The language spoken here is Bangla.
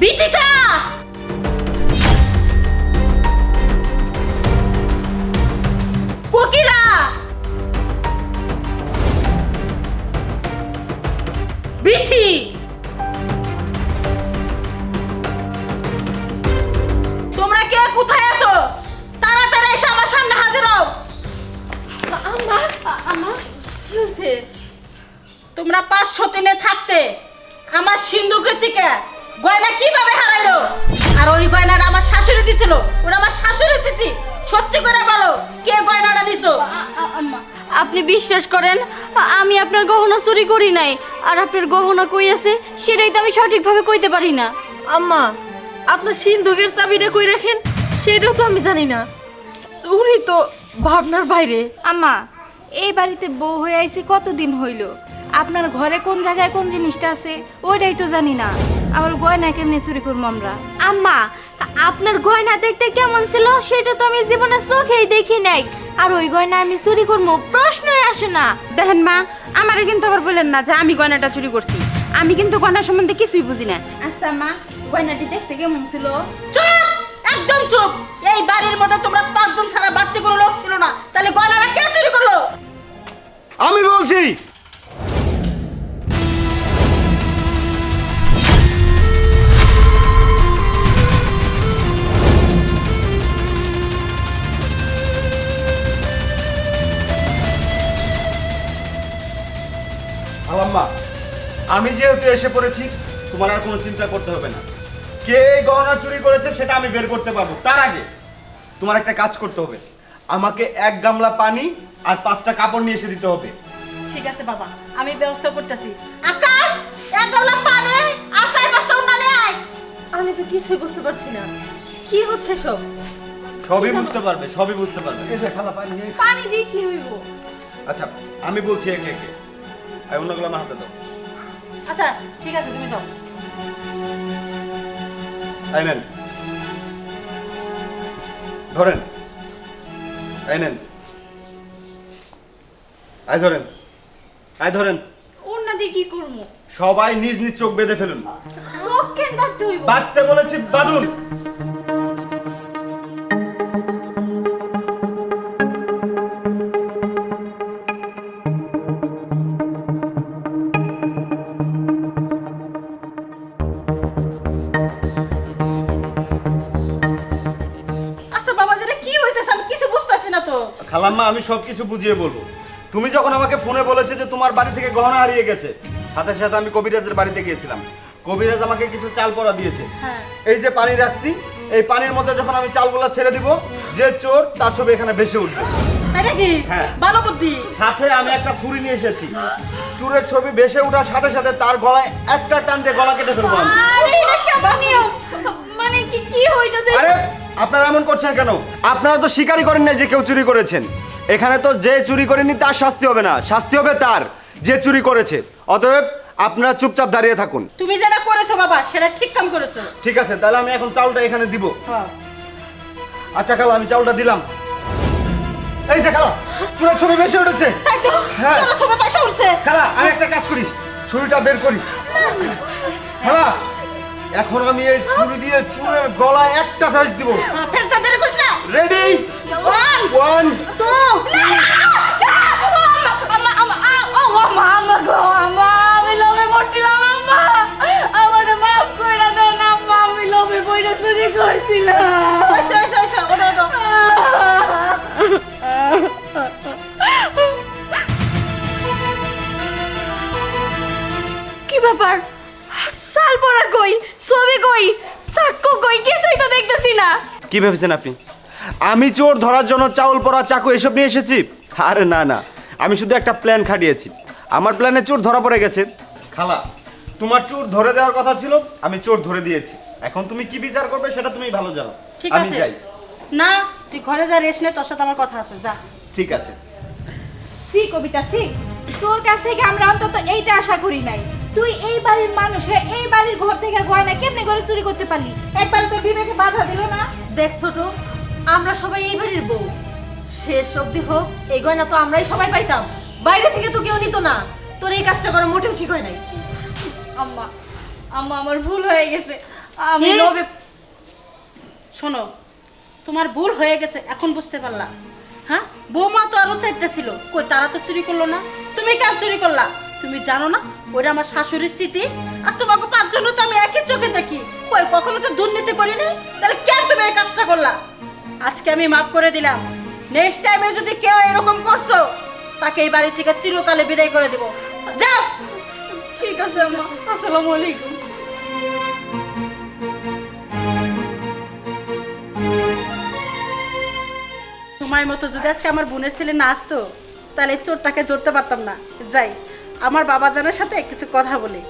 বিথিকা কোকিলা! বিথি তোমরা কে? কোথায় আছো? তাড়াতাড়ি এসে আমার সামনে হাজির হও। আম্মা তোমরা পাঁচশো দিনে থাকতে আমার সিন্ধুকে থেকে গয়না কীভাবে হারাইলো? আর ওই গয়নাটা আমার শাশুড়ি দিছিল ওটা আমার শাশুড়ি চিঠি। সত্যি করে বলো কে গয়নাটা নিছো? আপনি বিশ্বাস করেন আমি আপনার গহনা চুরি করি নাই আর আপনার গহনা কই আছে সেটাই তো আমি সঠিকভাবে কইতে পারি না। আম্মা আপনার সিন্ধুকের চাবিটা কই রাখেন? সেটাও তো আমি জানি না। চুরি তো ভাবনার বাইরে। আম্মা এই বাড়িতে বউ হয়ে আইছি কতদিন হইল? আপনার ঘরে কোন জায়গায় কোন জিনিসটা আছে ওইটাই তো জানি না। আমার গয়না কেমনে চুরি করব আমরা? আম্মা আপনার গয়না দেখতে কেমন ছিল সেটা তো আমি জীবনে চোখেই দেখি নাই। আর ওই গয়না আমি চুরি করব প্রশ্নই আসে না। দেখেন মা আমারে কিন্তু আবার বললেন না যে আমি গয়নাটা চুরি করছি। আমি কিন্তু গয়না সম্বন্ধে কিছুই বুঝি না। আচ্ছা মা গয়নাটি দেখতে কেমন ছিল? চুপ! একদম চুপ! এই বাড়ির মধ্যে তোমরা পাঁচজন ছাড়া বাড়তি কোনো লোক ছিল না। তাহলে গয়নাটা কে চুরি করল? আমি বলছি আলাম্মা আমি যেহেতু এসে পড়েছি তোমার আর কোনো চিন্তা করতে হবে না। কে এই গহনা চুরি করেছে সেটা আমি বের করতে পারব। তার আগে তোমার একটা কাজ করতে হবে। আমাকে এক গামলা পানি আর পাঁচটা কাপড় নিয়ে এসে দিতে হবে। ঠিক আছে বাবা আমি ব্যবস্থা করতেছি। আকাশ এক গামলা পানি আর চার পাঁচটা উন্নয়নে আয়। আমি তো কিছুই বুঝতে পারছি না। কি হচ্ছে সব? সবই বুঝতে পারবে সবই বুঝতে পারবে। এই যে খালা পানি নিয়ে পানি দিয়ে কি হইব? আচ্ছা আমি বলছি একে একে। এই অন্যগুলো আমার হাতে দাও। আচ্ছা ঠিক আছে তুমি যাও। এই নেন। ধরেন। এই নেন। আই ধরেন। আই ধরেন। ওর দিয়ে কি করব? সবাই নিজ নিজ চোখ বেঁধে ফেলুন। চোখ কেন বাঁধতে হইব। বাঁধতে বলেছি বাঁধুন খালাম্মা আমি সবকিছু বুঝিয়ে বলব। তুমি যখন আমাকে ফোনে বলেছে যে তোমার বাড়ি থেকে গহনা হারিয়ে গেছে সাথে সাথে আমি কবিরাজের বাড়িতে গিয়েছিলাম। কবিরাজ আমাকে কিছু চাল পরা দিয়েছে। হ্যাঁ। এই যে পানি রাখছি এই পানির মধ্যে যখন আমি চালগুলা ছেড়ে দিব যে চোর তার ছবি এখানে ভেসে উঠবে। হ্যাঁ। ভালো বুদ্ধি। সাথে আমি একটা ছুরি নিয়ে এসেছি। চোরের ছবি ভেসে ওঠার সাথে সাথে তার গলায় একটা টান দিয়ে গলা কেটে ফেলব আমি। মানে কি কি হইতাছে? আরে আপনারা এমন করছেন কেন? আপনারা তো স্বীকারই করেন না যে কেউ চুরি করেছেন। এখানে তো যে চুরি করেনি তার শাস্তি হবে না। শাস্তি হবে তার যে চুরি করেছে। অতএব আপনারা চুপচাপ দাঁড়িয়ে থাকুন। তুমি যেটা করেছ বাবা সেটা ঠিক কাম করেছ। ঠিক আছে তাহলে আমি এখন চাউলটা এখানে দিব। হ্যাঁ। আচ্ছা খালা আমি চাউলটা দিলাম। এই যে খালা চুরের ছবি বেশি উঠেছে। তাই তো? হ্যাঁ। সবাই পয়সা উঠছে। খালা আমি একটা কাজ করি ছুরিটা বের করি খালা এখন আমি এই ছুরি দিয়ে চুরের গলায় একটা ফেস দিব। ফেস দেরি করিস না। রেডি ওয়ান ওয়ান টু কি ভেবেছেন আপনি? আমি চোর ধরার জন্য চাউল পরা চাকু এসব নিয়ে এসেছি? আরে না না। আমি শুধু একটা প্ল্যান খাটিয়েছি। আমার প্ল্যানে চোর ধরা পড়ে গেছে। খালা তোমার চোর ধরে দেওয়ার কথা ছিল আমি চোর ধরে দিয়েছি। এখন তুমি কি বিচার করবে সেটা তুমি ভালো জানো। ঠিক আমি আছে। যাই। না তুই ঘরে যা রেস্ট নে তোর সাথে আমার কথা আছে যা। ঠিক আছে। সি কবিতা সি। তোর কাছ থেকে আমরা অন্তত এইটা আশা করি নাই। তুই এই বাড়ির মানুষে এই বাড়ির ঘর থেকে গয়না কেমনে করে চুরি করতে পারলি? একবার তো বিবেকে বাধা দিল না? দেখ ছোট আমরা সবাই এই বাড়ির বউ। শেষ অবধি হোক এই গয়না তো আমরাই সবাই পাইতাম। বাইরে থেকে তো কেউ নিত না। তোর এই কাজটা করা মোটেও ঠিক হয় নাই। আম্মা আম্মা আমার ভুল হয়ে গেছে। আমি? লোভে শোনো তোমার ভুল হয়ে গেছে এখন বুঝতে পারলাম হ্যাঁ? বৌমা তো আরও চারটা ছিল। কই তারা তো চুরি করল না? তুমি কেন চুরি করলা? তুমি জানো না ওটা আমার শাশুড়ির স্মৃতি আর তোমাকে পাঁচজন তো আমি একই চোখে দেখি। কই কখনো তো দুর্নীতি করিনি তাহলে কেন তুমি এই কাজটা করলা? আজকে আমি মাফ করে দিলাম। নেক্সট টাইমে যদি কেউ এরকম করছ তাকে এই বাড়ি থেকে চিরকালে বিদায় করে দেবো। যাও! ঠিক আছে আম্মা। আসসালামু আলাইকুম। সময় মতো যদি আজকে আমার বোনের ছেলে না আসতো তাহলে চোরটাকে ধরতে পারতাম না। যাই। আমার বাবা জানের সাথে কিছু কথা বলি।